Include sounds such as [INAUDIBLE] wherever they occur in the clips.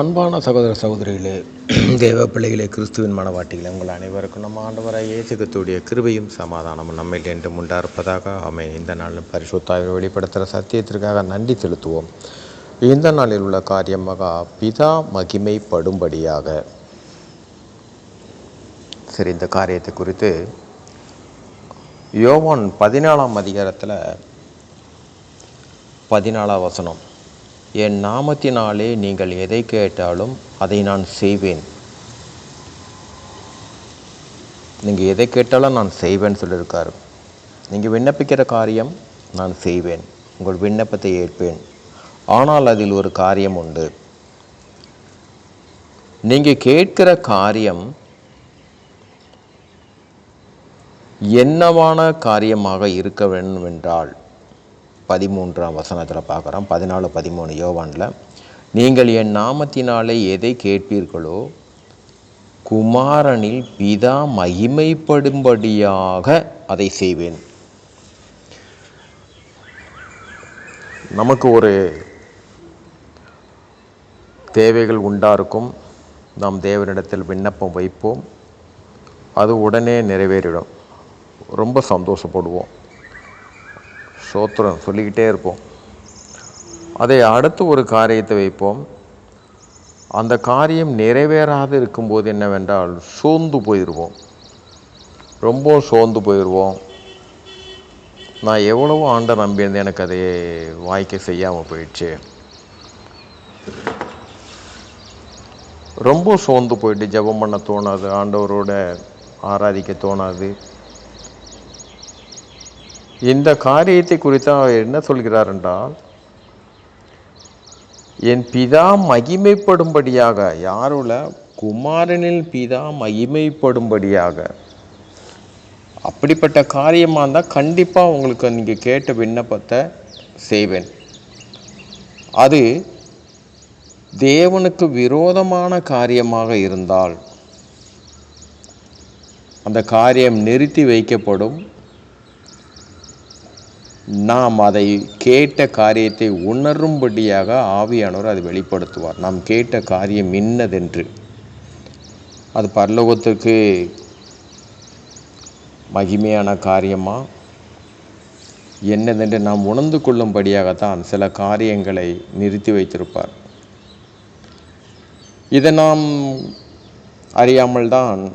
அன்பான சகோதர சகோதரிகளே [CLEARS THROAT] தேவ பிள்ளைகளே கிறிஸ்துவின் மனவாட்டிகளே உங்கள் அனைவருக்கும் நம்ம ஆண்டவராக இயேசுகத்துடைய கிருபையும் சமாதானமும் நம்மில் என்றும் உண்டாயிருப்பதாக அமை இந்த நாளில் பரிசுத்தாவை வெளிப்படுத்துகிற சத்தியத்திற்காக நன்றி செலுத்துவோம். இந்த நாளில் உள்ள காரியம் மகா பிதா மகிமைப்படும்படியாக சரி இந்த காரியத்தை குறித்து யோவான் பதினாலாம் அதிகாரத்தில் பதினாலாம் வசனம். என் நாமத்தினாலே நீங்கள் எதை கேட்டாலும் அதை நான் செய்வேன். நீங்கள் எதை கேட்டாலும் நான் செய்வேன்னு சொல்லியிருக்காரு. நீங்கள் விண்ணப்பிக்கிற காரியம் நான் செய்வேன். உங்கள் விண்ணப்பத்தை ஏற்பேன். ஆனால் அதில் ஒரு காரியம் உண்டு. நீங்கள் கேட்கிற காரியம் என்னவான காரியமாக இருக்க வேண்டும் என்றால் பதிமூன்றாம் வசனத்தில் பார்க்குறோம். பதினாலு பதிமூணு யோவானில் நீங்கள் என் நாமத்தினாலே எதை கேட்பீர்களோ குமாரனில் பிதா மகிமைப்படும்படியாக அதை செய்வேன். நமக்கு ஒரு தேவைகள் உண்டாருக்கும் நாம் தேவனிடத்தில் விண்ணப்பம் வைப்போம். அது உடனே நிறைவேறிடும். ரொம்ப சந்தோஷப்படுவோம். சோத்திரம் சொல்லிக்கிட்டே இருப்போம். அதை அடுத்து ஒரு காரியத்தை வைப்போம். அந்த காரியம் நிறைவேறாது இருக்கும்போது என்னவென்றால் சோர்ந்து போயிடுவோம் ரொம்ப சோர்ந்து போயிடுவோம் நான் எவ்வளவோ ஆண்டை நம்பியிருந்தேன் எனக்கு அதை வாய்க்க செய்யாமல் போயிடுச்சு. ரொம்ப சோர்ந்து போயிட்டு ஜெபம் பண்ண தோணாது. ஆண்டவரோட ஆராதிக்க தோணாது. இந்த காரியத்தை குறித்து அவர் என்ன சொல்கிறார் என்றால் என் பிதா மகிமைப்படும்படியாக யாருல? குமாரனில் பிதா மகிமைப்படும்படியாக. அப்படிப்பட்ட காரியமாக இருந்தால் கண்டிப்பாக உங்களுக்கு நீங்கள் கேட்ட விண்ணப்பத்தை செய்வேன். அது தேவனுக்கு விரோதமான காரியமாக இருந்தால் அந்த காரியம் நிறுத்தி வைக்கப்படும். நாம் அதை கேட்ட காரியத்தை உணரும்படியாக ஆவியானவர் அதை வெளிப்படுத்துவார். நாம் கேட்ட காரியம் இன்னதென்று. அது பரலோகத்துக்கு மகிமையான காரியமா? என்னதென்று நாம் உணர்ந்து கொள்ளும்படியாகத்தான் சில காரியங்களை நிறுத்தி வைத்திருப்பார். இதை நாம் அறியாமல் தான்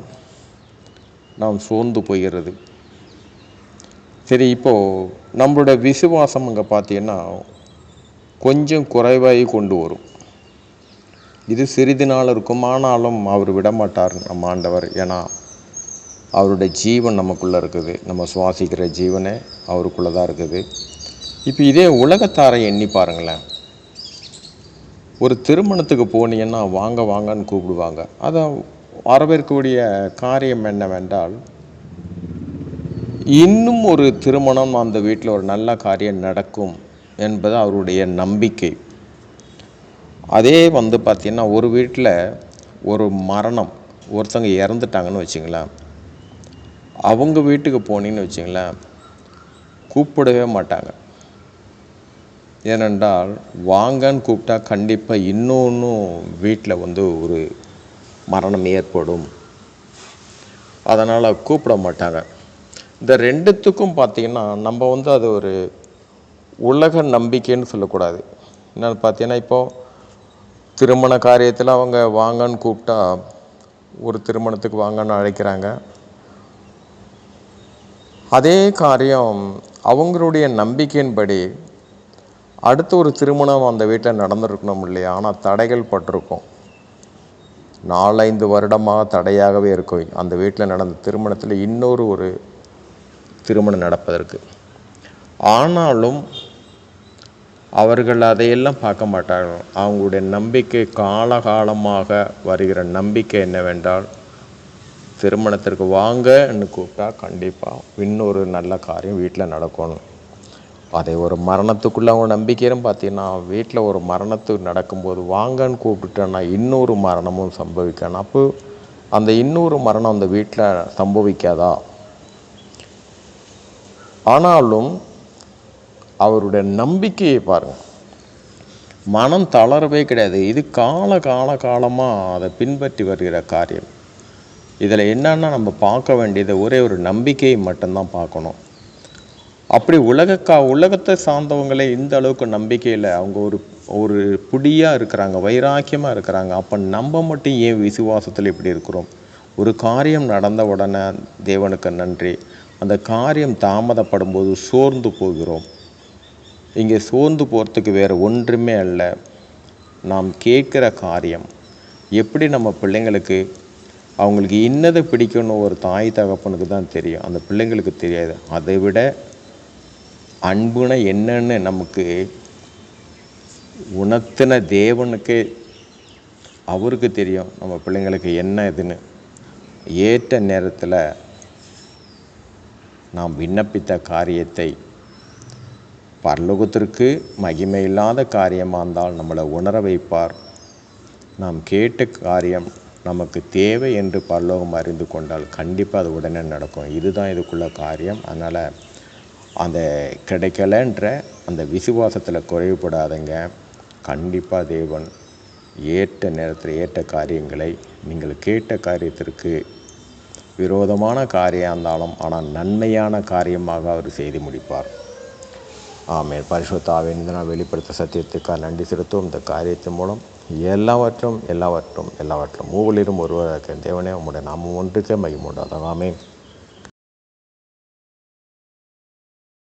நாம் சோர்ந்து போகிறது. சரி இப்போது நம்மளோட விசுவாசம் அங்கே பார்த்தீங்கன்னா கொஞ்சம் குறைவாகி கொண்டு வரும். இது சிறிது நாள் இருக்கும். ஆனாலும் அவர் விடமாட்டார் நம்ம ஆண்டவர். ஏன்னா அவருடைய ஜீவன் நமக்குள்ளே இருக்குது. நம்ம சுவாசிக்கிற ஜீவனே அவருக்குள்ளே தான் இருக்குது. இப்போ இதே உலகத்தாரை எண்ணி பாருங்களேன். ஒரு திருமணத்துக்கு போனீங்கன்னா வாங்க வாங்கன்னு கூப்பிடுவாங்க. அதை வரவேற்கக்கூடிய காரியம் என்னவென்றால் இன்னும் ஒரு திருமணம் அந்த வீட்டில் ஒரு நல்ல காரியம் நடக்கும் என்பது அவருடைய நம்பிக்கை. அதே வந்து பார்த்திங்கன்னா ஒரு வீட்டில் ஒரு மரணம் ஒருத்தங்க இறந்துட்டாங்கன்னு வச்சிங்களேன். அவங்க வீட்டுக்கு போனீங்கன்னு வச்சிங்களேன் கூப்பிடவே மாட்டாங்க. ஏனென்றால் வாங்கன்னு கூப்பிட்டா கண்டிப்பாக இன்னொன்றும் வீட்டில் வந்து ஒரு மரணம் ஏற்படும். அதனால் கூப்பிட மாட்டாங்க. இந்த ரெண்டுத்துக்கும் பார்த்திங்கன்னா நம்ம வந்து அது ஒரு உலக நம்பிக்கைன்னு சொல்லக்கூடாது. என்னென்னு பார்த்தீங்கன்னா இப்போது திருமண காரியத்தில் அவங்க வாங்கன்னு கூப்பிட்டா ஒரு திருமணத்துக்கு வாங்கன்னு அழைக்கிறாங்க. அதே காரியம் அவங்களுடைய நம்பிக்கையின்படி அடுத்த ஒரு திருமணம் அந்த வீட்டில் நடந்திருக்கணும் இல்லையா? ஆனால் தடைகள் பட்டிருக்கும். நாலஞ்சு வருடமாக தடையாகவே இருக்கும். அந்த வீட்டில் நடந்த திருமணத்தில் இன்னொரு ஒரு திருமணம் நடப்பதற்கு. ஆனாலும் அவர்கள் அதையெல்லாம் பார்க்க மாட்டார்கள். அவங்களுடைய நம்பிக்கை காலகாலமாக வருகிற நம்பிக்கை என்னவென்றால் திருமணத்திற்கு வாங்கன்னு கூப்பிட்டா கண்டிப்பாக இன்னொரு நல்ல காரியம் வீட்டில் நடக்கணும். அதை ஒரு மரணத்துக்குள்ளே அவங்க நம்பிக்கையும் பார்த்தீங்கன்னா வீட்டில் ஒரு மரணத்து நடக்கும்போது வாங்கன்னு கூப்பிட்டுட்டேன்னா இன்னொரு மரணமும் சம்பவிக்கணும். அப்போ அந்த இன்னொரு மரணம் அந்த வீட்டில் சம்பவிக்காதா? ஆனாலும் அவருடைய நம்பிக்கையை பாருங்கள் மனம் தளரவே கிடையாது. இது கால கால காலமாக அதை பின்பற்றி வருகிற காரியம். இதில் என்னென்னா நம்ம பார்க்க வேண்டியது ஒரே ஒரு நம்பிக்கையை மட்டும்தான் பார்க்கணும். அப்படி உலகக்கா உலகத்தை சார்ந்தவங்களே இந்த அளவுக்கு நம்பிக்கையில் அவங்க ஒரு ஒரு புடியாக இருக்கிறாங்க வைராக்கியமாக இருக்கிறாங்க. அப்போ நம்ம மட்டும் ஏன் விசுவாசத்தில் இப்படி இருக்கிறோம்? ஒரு காரியம் நடந்த உடனே தேவனுக்கு நன்றி. அந்த காரியம் தாமதப்படும் போது சோர்ந்து போகிறோம். இங்கே சோர்ந்து போகிறதுக்கு வேறு ஒன்றுமே அல்ல. நாம் கேட்குற காரியம் எப்படி நம்ம பிள்ளைங்களுக்கு அவங்களுக்கு இன்னதை பிடிக்கும்னு ஒரு தாய் தகப்பனுக்கு தான் தெரியும். அந்த பிள்ளைங்களுக்கு தெரியாது. அதை விட அன்புனா என்னன்னு நமக்கு உணர்த்தின தேவனுக்கு அவருக்கு தெரியும். நம்ம பிள்ளைங்களுக்கு என்ன இதுன்னு. ஏற்ற நேரத்தில் நாம் விண்ணப்பித்த காரியத்தை பரலோகத்திற்கு மகிமையில்லாத காரியமாக இருந்தால் நம்மளை உணர வைப்பார். நாம் கேட்ட காரியம் நமக்கு தேவை என்று பரலோகம் அறிந்து கொண்டால் கண்டிப்பாக அது உடனே நடக்கும். இதுதான் இதுக்குள்ள காரியம். அதனால் அந்த கிடைக்கலன்ற அந்த விசுவாசத்தில் குறைவுபடாதங்க. கண்டிப்பாக தேவன் ஏற்ற நேரத்தில் ஏற்ற காரியங்களை நீங்கள் கேட்ட காரியத்திற்கு விரோதமான காரியம் இருந்தாலும் ஆனால் நன்மையான காரியமாக அவர் செய்து முடிப்பார். ஆமேன். பரிசுத்தாவின் இந்த நான் வெளிப்படுத்த சத்தியத்துக்காக நன்றி செலுத்தும் இந்த காரியத்தின் மூலம் எல்லாவற்றும் எல்லாவற்றும் எல்லாவற்றும் மூவலிலும் ஒருவராக தேவனே உங்களுடைய நாமம் ஒன்றுக்கே மகிமுண்டாதான் ஆமேன்.